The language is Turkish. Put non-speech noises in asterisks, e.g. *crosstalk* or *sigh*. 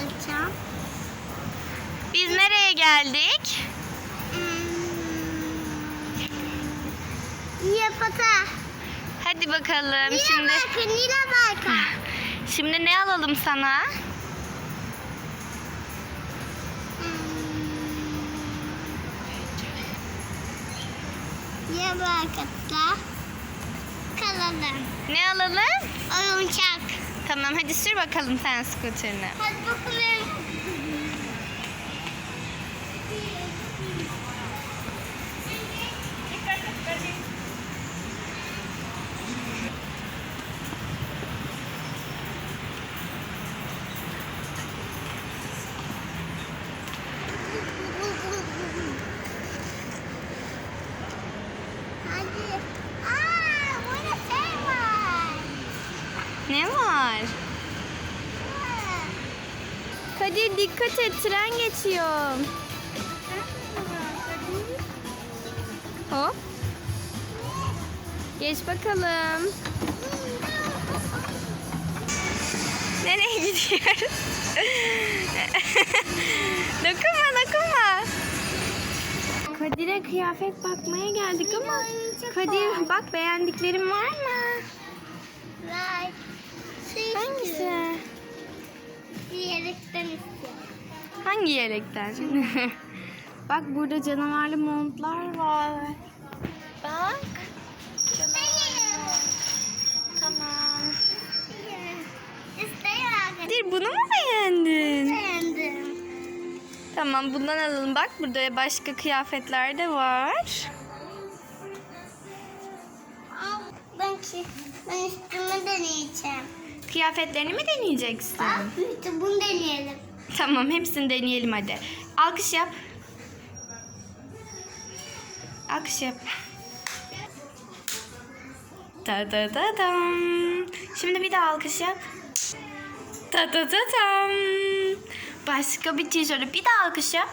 alacağım. Biz nereye geldik? Hmm. Yapata. Hadi bakalım Nila şimdi. Barka, Nila Barka. Şimdi ne alalım sana? Nila Barka'da kalalım. Ne alalım? Oyuncak. Tamam hadi sür bakalım sen skuterini. Hadi bakalım. Ne var? Kadir dikkat et tren geçiyor. Hop. Geç bakalım. Nereye gidiyoruz? *laughs* dokunma dokunma. Kadir'e kıyafet bakmaya geldik ama Kadir bak beğendiklerim var mı? Diyerekten istiyorum. Hangi yelekten? *laughs* Bak burada canavarlı montlar var. Bak. İsteyim. Tamam. İsteyim. Bunu mu beğendin? Beğendim. Tamam bundan alalım. Bak burada başka kıyafetler de var. Ben, ki- ben üstümü deneyeceğim. Kıyafetlerini mi deneyeceksin? Bak bunu deneyelim. Tamam hepsini deneyelim hadi. Alkış yap. Alkış yap. Da da da dam. Şimdi bir daha alkış yap. Da da da dam. Başka bir tişörtü bir daha alkış yap.